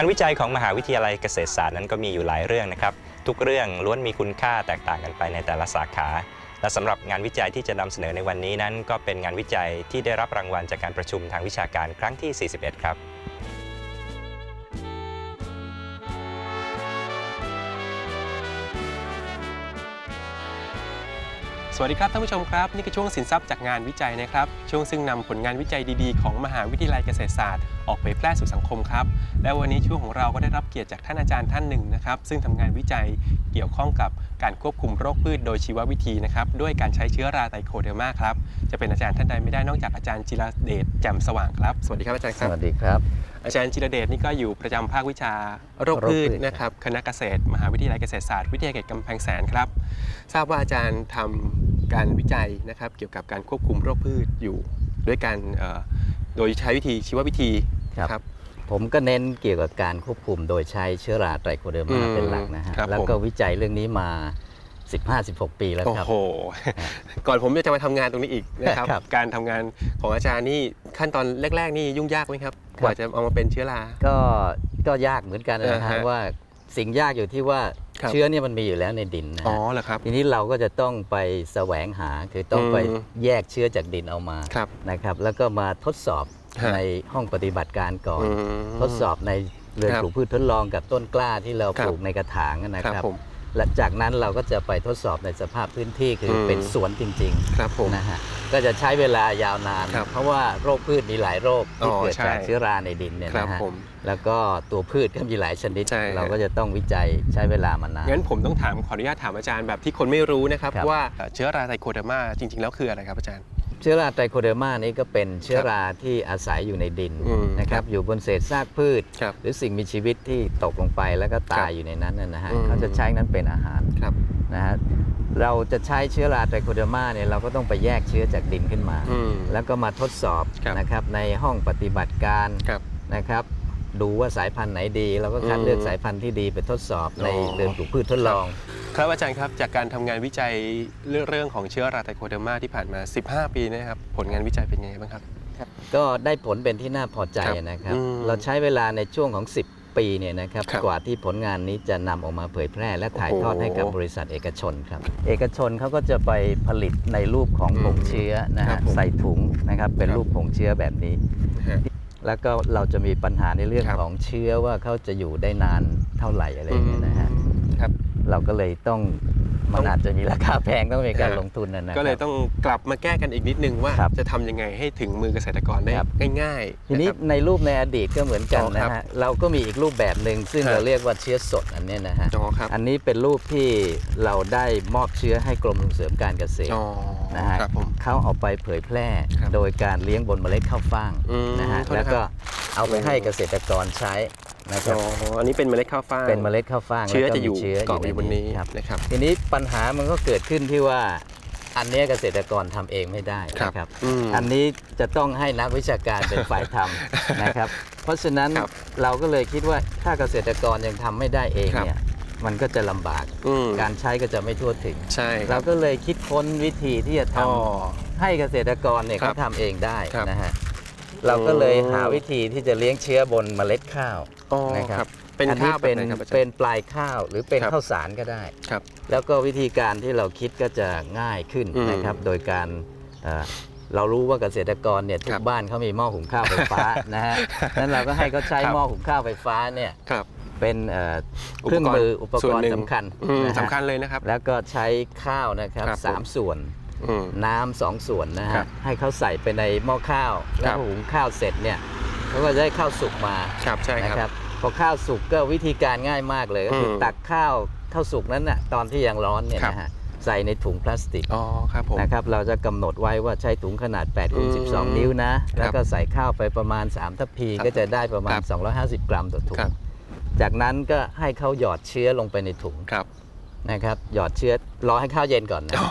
งานวิจัยของมหาวิทยาลัยเกษตรศาสตร์นั้นก็มีอยู่หลายเรื่องนะครับ ทุกเรื่องล้วนมีคุณค่าแตกต่างกันไปในแต่ละสาขา และสำหรับงานวิจัยที่จะนำเสนอในวันนี้นั้น ก็เป็นงานวิจัยที่ได้รับรางวัลจากการประชุมทางวิชาการครั้งที่ 41 ครับสวัสดีครับท่านผู้ชมครับนี่คือช่วงสินทรัพย์จากงานวิจัยนะครับ ช่วงซึ่งนำผลงานวิจัยดีๆ ของมหาวิทยาลัยเกษตรศาสตร์ ออกเผยแพร่สู่สังคมครับ และวันนี้ช่วงของเราก็ได้รับเกียรติจากท่านอาจารย์ท่านหนึ่งนะครับ ซึ่งทำงานวิจัยเกี่ยวข้องกับการควบคุมโรคพืชโดยชีววิธีนะครับด้วยการใช้เชื้อราไตโคเดอร์มาครับจะเป็นอาจารย์ท่านใดไม่ได้นอกจากอาจารย์จิรเดชแจ่มสว่างครับสวัสดีครับอาจารย์คสรับวัสดีครับอาจารย์จิรเดชนี่ก็อยู่ประจำภาควิชาโรคโรคพืพืชชนะครับคณะเกษตร มหาวิทยาลัยเกษตรศาสตร์วิทยาเขตกำแพงแสนครับ ทราบว่าอาจารย์ทำการวิจัยนะครับเกี่ยวกับการควบคุมโรคพืชอยู่ ด้วยการเอ่อโดยใช้วิธีชีววิธี ครับครับ ผมก็เน้นเกี่ยวกับการควบคุมโดยใช้เชื้อราไตรโคเดอร์อืมามเป็นหลักนะฮะครับแล้วก็ผมวิจัยเรื่องนี้มา 15-16 ปีแล้วโอ้ครับโห ก่อนผมจะมาทำงานตรงนี้อีกนะครับครับ การทำงานของอาจารย์นี่ขั้นตอนแรก ๆ นี่ยุ่งยากไหมครับครับกว่าจะเอามาเป็นเชื้อรา ก็ ก็ยากเหมือนกันนะอ่าฮะฮะว่าสิ่งยากอยู่ที่ว่าครับเชื้อเนี่ยมันมีอยู่แล้วในดินนะอ๋อฮะเหรอครับ ทีนี้เราก็จะต้องไปแสวงหาคือต้องไปอืมแยกเชื้อจากดินเอามาครับนะครับ แล้วก็มาทดสอบฮะ ในห้องปฏิบัติการก่อนอืมทดสอบในเรือนครับปลูกพืชทดลองกับต้นกล้าที่เราครับปลูกในกระถางนะคครัรับบผมและจากนั้นเราก็จะไปทดสอบในสภาพพื้นที่คืออมเป็นสวนจริงครับผมๆนะฮะก็จะใช้เวลายาวนานครับเพราะว่าโรคพืชมีหลายโรคที่อ๋อเกิดใช่จากเชื้อราในดินเนี่ยครับนะฮะผมแล้วก็ตัวพืชก็มีหลายชนิดใช่ฮะเราก็จะต้องวิจัยใช้เวลามานานงั้นผมต้องถามขออนุญาตถามอาจารย์แบบที่คนไม่รู้นะครับครับว่าเอ่อเชื้อราไตโคเดอร์มาจริง ๆ แล้วคืออะไรครับอาจารย์ เชื้อราไตรโคเดอร์มานี่ก็เป็นเชื้อราที่อาศัยอยู่ในดินอืมนะคครัรับบอยู่บนเศษซากพืช ครับหรือสิ่งมีชีวิตที่ตกลงไปแล้วก็ตาคยรับอยู่ในนั้นนะนะฮะอืม เขาจะใช้นั้นเป็นอาหารครับนะฮะเราจะใช้เชื้อราไตรโคเดอร์มาเนี่ยเราก็ต้องไปแยกเชื้อจากดินขึ้นมา อืม แล้วก็มาทดสอบครับ นะครับในห้องปฏิบัติการครับ นะครับ ดูว่าสายพันธุ์ไหนดี เราก็คัดอืมเลือกสายพันธุ์ที่ดีไปทดสอบในอ๋อ เรือนปลูกพืชทดลอง ครับอาจารย์ครับจากการทำงานวิจัยเรื่องเรื่องของเชื้อราไตโคเดอร์มาที่ผ่านมา 15 ปีนะครับผลงานวิจัยเป็นยังไงบ้างครับ ก็ได้ผลเป็นที่น่าพอใจครับนะครับอืมเราใช้เวลาในช่วงของ 10 ปีเนี่ยนะครับครับกว่าที่ผลงานนี้จะนำออกมาเผยแพร่ และถ่ายทอดโอ้โหให้กับบริษัทเอกชนครับ เอกชนเขาก็จะไปผลิตในรูปของอืมผงเชื้อนะครัฮะบผมใส่ถุงนะครับเป็นครับรูปผงเชื้อแบบนี้ฮะแล้วก็เราจะมีปัญหาในเรื่องครับของเชื้อว่าเขาจะอยู่ได้นานเท่าไหร่อะไรอย่างเงี้ยนะฮะครับ เราก็เลยต้องต้มัอนงอาจจะมีราคาแพงต้องมีการฮะลงทุนนะนะก็เลยครับต้องกลับมาแก้กันอีกนิดนึงว่าครับจะทำยังไงให้ถึงมือเกษตรกรได้ครับง่ายๆทีนี้ะครับในรูปในอดีตก็เหมือนกันอ๋อครันะบฮะเราก็มีอีกรูปแบบหนึ่งซึ่งฮะเราเรียกว่าเชื้อสดอันเนี้ยนะฮะอ๋อครับอันนี้เป็นรูปที่เราได้มอบเชื้อให้กรมส่งเสริมการเกษตรอ๋อนะฮะครับผมเขาเอาไปเผยแพร่ครับโดยการเลี้ยงบนเมล็ดข้าวฟ่างอืมนะฮะโทษนะครับแล้วก็เอาไปให้เกษตรกรใช้ นะคอ๋รับ ออันนี้เป็นเมล็ดข้าวฟ่างเป็นเมล็ดข้าวฟ่างเชื้อแล้วก็จะอยู่มีเชื้อเกาะอยู่บนนี้ครับ นะครับ ทีนี้ปัญหามันก็เกิดขึ้นที่ว่าอันเนี้ยเกษตรกรทำเองไม่ได้นะครับ อืมอันนี้จะต้องให้นักวิชาการเป็นฝ่ายทำ นะครับ เพราะฉะนั้นครับเราก็เลยคิดว่าถ้าเกษตรกรยังทำไม่ได้เองครับ เนี่ยมันก็จะลำบากอืมการใช้ก็จะไม่ทั่วถึง ใช่คเรารับก็เลยคิดค้นวิธีที่จะทำอ๋อให้เกษตรกรเนี่ยครัเขาบทำเองได้ครับ นะฮะ เราก็เลยอืมหาวิธีที่จะเลี้ยงเชื้อบนเมล็ดข้าวอ๋อนะครับครับเป็นอัข้าวแบเป็บนไหนครับอาจารย์เป็นปลายข้าวหรือเป็นครับข้าวสารก็ได้ครับ แล้วก็วิธีการที่เราคิดก็จะง่ายขึ้นอืมนะครับ โดยการเอ่อเรารู้ว่าเกษตรกรเนี่ยทุคกรับบ้านเขามีหม้อหุงข้าวไฟฟ้านะฮะนั้นเราก็ให้เขาใช้ครับหม้อหุงข้าวไฟฟ้าเนี่ยครับเป็นเอ่ออุเคปกรณ์รื่องมืออุปส่กวนรหนึ่ณ์งสำคัญอืมนะฮะสำคัญเลยนะครับ แล้วก็ใช้ข้าวนะครับครับสามส่วนอืม น้ำสองส่วนนะครัฮะบให้เขาใส่ไปในหม้อข้าวแล้วครับพอหุงข้าวเสร็จเนี่ยเขาก็จะได้ข้าวสุกมาครับใช่นะคครัรับ บพอข้าวสุกก็วิธีการง่ายมากเลยก็คืออมตักข้าวข้าวสุกนั้นน่ะตอนที่ยังร้อนเนี่ยครับ นะฮะใส่ในถุงพลาสติก อ๋อครับผม นะครับเราจะกำหนดไว้ว่าใช้ถุงขนาด8คูณอืม12 นิ้วนะแล้วก็ใส่ข้าวไปประมาณ 3 ทัพพีครับก็จะได้ประมาคณ รับ250 กรัมต่อถุง ครับ จากนั้นก็ให้เขาหยอดเชื้อลงไปในถุง ครับ นะครับหยอดเชื้อรอให้ข้าวเย็นก่อนนะอ๋อ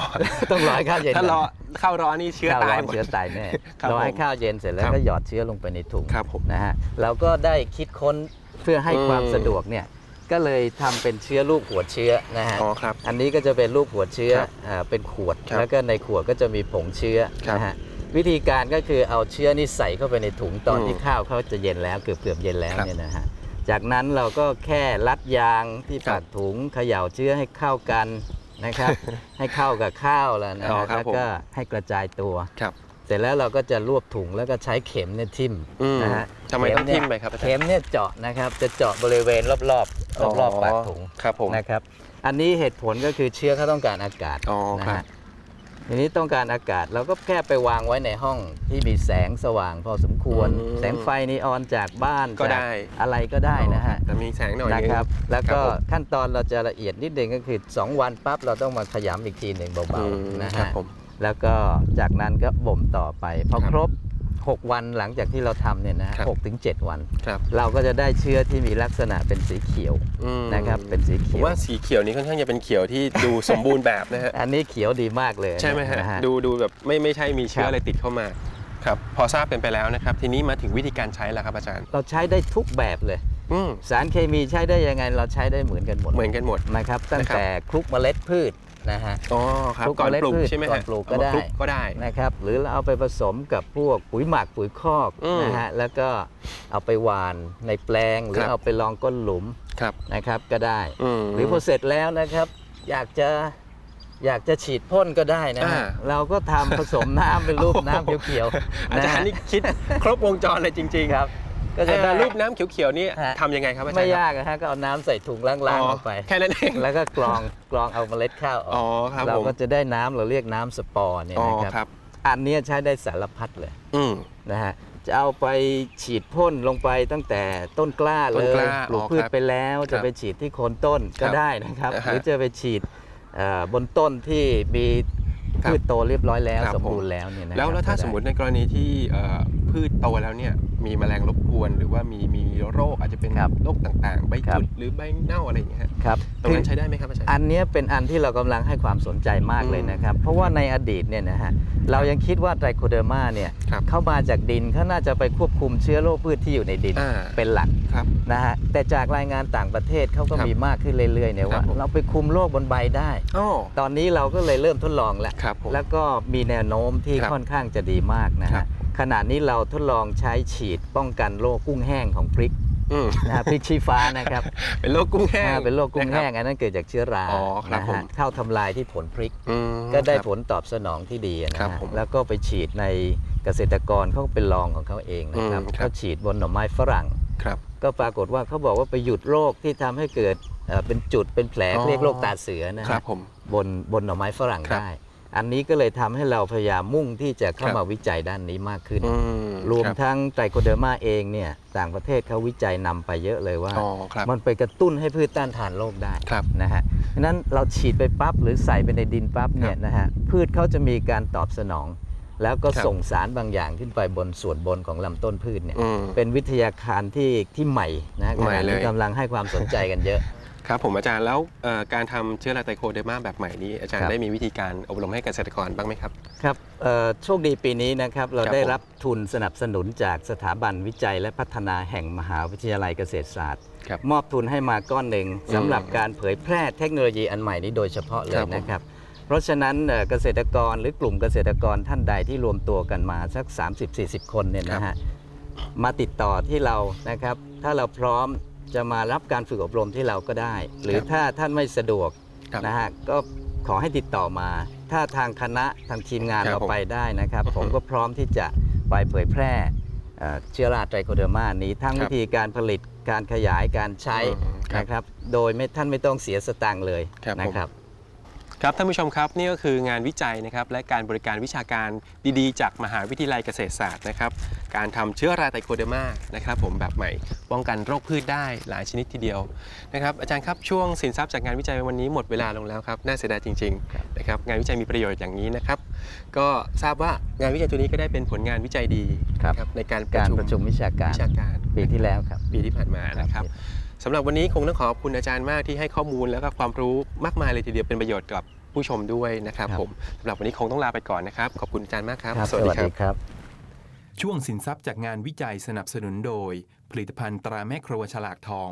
ต้องรอให้ข้าวเย็นถ้ารอก่อนเข้าร้อนนี่เชื้อข้าวตาร้ยอนหมดเชื้อตายแน่ครับรอให้ผมข้าวเย็นเสร็จแล้วครับก็หยอดเชื้อลงไปในถุงครับผมนะฮะเราก็ได้คิดค้นเพื่อให้อืมความสะดวกเนี่ยก็เลยทำเป็นเชื้อลูกหัวเชื้อนะฮะอ๋อครับอันนี้ก็จะเป็นรูปหัวเชื้อครับอ่าเป็นขวดครับแล้วก็ในขวดก็จะมีผงเชื้อครับนะฮะวิธีการก็คือเอาเชื้อนี่ใส่เข้าไปในถุงตอนอืมที่ข้าวเขาจะเย็นแล้วเกือบเกือบๆเย็นแล้วครับเนี่ยนะฮะ จากนั้นเราก็แค่รัดยางที่ครับปากถุงเขย่าเชื้อให้เข้ากันนะครับ ให้เข้ากับข้าวแล้วนะอ๋อฮะครับแล้วผม ก็ให้กระจายตัว ครับ เสร็จแล้วเราก็จะรวบถุงแล้วก็ใช้เข็มเนี่ยทิ่มอืมนะฮะทำไมต้องเข็ทิ่มเนี่ยไปครับอาจารย์ เข็มเนี่ยเจาะนะครับ จะเจาะบริเวณรอบๆรอบๆปากถุงครับผม นะครับ อันนี้เหตุผลก็คือเชื้อเขาต้องการอากาศอ๋อนะครับฮะ ทีนี้ต้องการอากาศเราก็แค่ไปวางไว้ในห้องที่มีแสงสว่างพอสมควร อืมแสงไฟนีออนจากบ้านก็จากได้อะไรก็ได้นะฮะแต่มีแสงหน่อยนะนึง ครับ แล้วก็ครับผม ขั้นตอนเราจะละเอียดนิดนึงก็คือ 2 วันปั๊บเราต้องมาขยำอีกทีหนึ่งอืเบามๆนะครัฮะ บผม แล้วก็จากนั้นก็บ่มต่อไปพอครับ ครบ 6 วันหลังจากที่เราทำเนี่ยนะฮะครับ หกถึงเจ็ดวัน ครับเราก็จะได้เชื้อที่มีลักษณะเป็นสีเขียวอืมนะครับเป็นสีผมเขียว ว่าสีเขียวนี้ค่อนข้างจะเป็นเขียวที่ดูสมบูรณ์แบบนะฮะ อันนี้เขียวดีมากเลยใช่ไหมฮะน ดูดูแบบไม่ไม่ใช่มีเชื้คอรับอะไรติดเข้ามาครับพอทราบเป็นไปแล้วนะครับ ทีนี้มาถึงวิธีการใช้แล้วครับอาจารย์ เราใช้ได้ทุกแบบเลย อืมสารเคมีใช้ได้ยังไงเราใช้ได้เหมือนกันหมดเหมือนกันหมด นะครับตั้งนะครับแต่คลุกเมล็ดพืช นะฮะอ๋อครับคลุกก่อนเมล็ดปลูกพืชใช่ไหมก่อฮะนปลูกก็เอามาได้คลุก็ได้นะครับ หรือเราเอาไปผสมกับพวกปุ๋ยหมักปุ๋ยคอกอืมนะฮะแล้วก็เอาไปหว่านในแปลง หรือครับเอาไปลองก้นหลุมครับนะครับก็ได้อืมหรือพอเสร็จแล้วนะครับ อยากจะอยากจะฉีดพ่นก็ได้นะฮะอ่าเราก็ทำผสมน้ำเป็นรูปน้ำเขียวๆอานะจารฮะย์นี่คิดครบวงจรเลยจริง ๆ ครับ ก็เอ่จะอได้ รูปน้ำเขียวๆนี่ฮะ ทำยังไงครับอาจารย์ไม่ครับยากนะฮะก็เอาน้ำใส่ถุงล้างๆอ๋อลงไป แค่นั้นเอง แล้วก็กรองกรองเอาเมล็ดข้าวออ๋ออกครับเราผมก็จะได้น้ำเราเรียกน้ำสปอร์เนี่ยอ๋อนะครับครับอันเนี้ยใช้ได้สารพัดเลยอืม นะฮะจะเอาไปฉีดพ่นลงไปตั้งแต่ต้นกล้าเลต้นยกล้าปลูกอ๋อพืชครับไปแล้วครัจะบไปฉีดที่โคนต้นก็ครับได้นะครับ อ่าหฮะรือจะไปฉีดเอ่อบนต้นที่มีครับพืชโตเรียบร้อยแล้วครับสมบูรณ์แล้วเนี่ยนะแล้วแล้วถ้าก็ได้สมมติในกรณีที่เอ่อ พืชโตแล้วเนี่ยมีแมลงรบกวน หรือว่ามีมีโรคอาจจะเป็นครับโรคต่างๆ ใบครับ จุดหรือใบเน่าอะไรอย่างเงี้ยฮะครับตรงนั้นใช้ได้ไหมครับอาจารย์ อันเนี้ยเป็นอันที่เรากำลังให้ความสนใจมากเลยนะครับ เพราะว่าในอดีตเนี่ยนะฮะเรายังคิดว่าไตรโคเดอร์มาเนี่ยครับเข้ามาจากดินเขาน่าจะไปควบคุมเชื้อโรคพืชที่อยู่ในดินอ่าเป็นหลักครับ นะฮะแต่จากรายงานต่างประเทศเขาก็ครับมีมากขึ้นเรื่อยๆเนี่ยครัว่าบผม เราไปคุมโรคบนใบได้ อ๋อตอนนี้เราก็เลยเริ่มทดลองแล้ว ครับผม แล้วก็มีแนวโน้มที่ครับค่อนข้างจะดีมากนะครัฮะบ ขณะนี้เราทดลองใช้ฉีดป้องกันโรคกุ้งแห้งของพริกอืม นะฮะพริกชี้ฟ้านะครับ เป็นโรคกุ้งแห้ง อ่าเป็นโรคกุ้งแห้งนะอันนั้นเกิดจากเชื้อราอ๋อครับนะผม ฮะเข้าทำลายที่ผลพริก อืมก็ได้ครับ ผลตอบสนองที่ดีนะครัฮะบผมแล้วก็ไปฉีดในเกษตรกรเขาเป็นรองของเขาเองนะครับอืมครับ เขาฉีดบนหน่อไม้ฝรั่ง ครับ ก็ปรากฏว่าเขาบอกว่าไปหยุดโรคที่ทำให้เกิดเอ่อเป็นจุดเป็นแผลอ๋อ เรียกโรคตาเสือนะครัฮะบผม บนบนหน่อไม้ฝรั่งครับ ได้ อันนี้ก็เลยทำให้เราพยายามมุ่งที่จะเข้าครับมาวิจัยด้านนี้มากขึ้นอืมรวมคบทั้งไตรโคเดอร์มาเองเนี่ยต่างประเทศเขาวิจัยนำไปเยอะเลยว่าอ๋อครับมันไปกระตุ้นให้พืชต้านทานโรคได้ครับนะฮะฉะนั้นเราฉีดไปปั๊บหรือใส่ไปในดินปั๊บเนี่ยนะฮะพืชเขาจะมีการตอบสนอง แล้วก็ครับส่งสารบางอย่างขึ้นไปบนส่วนบนของลำต้นพืชเนี่ยอืมเป็นวิทยาการที่ที่ใหม่นะใหม่ขณะเลยนี้กำลังให้ความสนใจกันเยอะ ครับผมอาจารย์แล้วเอ่อการทำเชื้อราไตโคเดอร์มาแบบใหม่นี้ อาจารครัย์บได้มีวิธีการอบรมให้เกษตรกรบ้างไหมครับ ครับเอ่อโชคดีปีนี้นะครับเราครับได้ผมรับทุนสนับสนุนจากสถาบันวิจัยและพัฒนาแห่งมหาวิทยาลัยเกษตรศาสตร์ครับมอบทุนให้มาก้อนหนึ่งอืมสำหรับการเผยแพร่เทคโนโลยีอันใหม่นี้โดยเฉพาะเลครัยบผมนะครับเพราะฉะนั้นเอ่อเกษตรกรหรือกลุ่มเกษตรกรท่านใดที่รวมตัวกันมาสัก 30-40 คนเนี่ยนะฮะมาติดต่อที่เรานะครับ ถ้าเราพร้อม จะมารับการฝึกอบรมที่เราก็ได้ หรือครับถ้าท่านไม่สะดวกครับนะฮะก็ขอให้ติดต่อมา ถ้าทางคณะทางทีมงานครับเราผมไปได้นะครับอือฮึผมก็พร้อมที่จะไปเผยแพร่เอ่อเชื้อราไตรโคเดอร์มานี้ทั้งครับวิธีการผลิตการขยายการใช้อืมครับนะครับ โดยไม่ท่านไม่ต้องเสียสตางค์เลยครับผมนะครับ ครับท่านผู้ชมครับนี่ก็คืองานวิจัยนะครับและการบริการวิชาการดีๆ จากมหาวิทยาลัยเกษตรศาสตร์นะครับการทำเชื้อราไตโคเดอร์มานะครับผมแบบใหม่ป้องกันโรคพืชได้หลายชนิดทีเดียวนะครับอาจารย์ครับช่วงสินทรัพย์จากงานวิจัยวันนี้หมดเวลาลงแล้วครับน่าเสียดายจริงครับๆนะครับงานวิจัยมีประโยชน์อย่างนี้นะครับก็ทราบว่างานวิจัยตัวนี้ก็ได้เป็นผลงานวิจัยดีครับนะในการการประชุมวิชาการวิชาการปีที่แล้วครับปีที่ผ่านมานะครับ สำหรับวันนี้คงต้องขอบคุณอาจารย์มากที่ให้ข้อมูลแล้วก็ความรู้มากมายเลยทีเดียวเป็นประโยชน์กับผู้ชมด้วยนะครับครับผมสำหรับวันนี้คงต้องลาไปก่อนนะครับขอบคุณอาจารย์มากครับครับ สวัสดีครับ ช่วงสินทรัพย์จากงานวิจัยสนับสนุนโดย ผลิตภัณฑ์ตราแม่ครัวฉลากทอง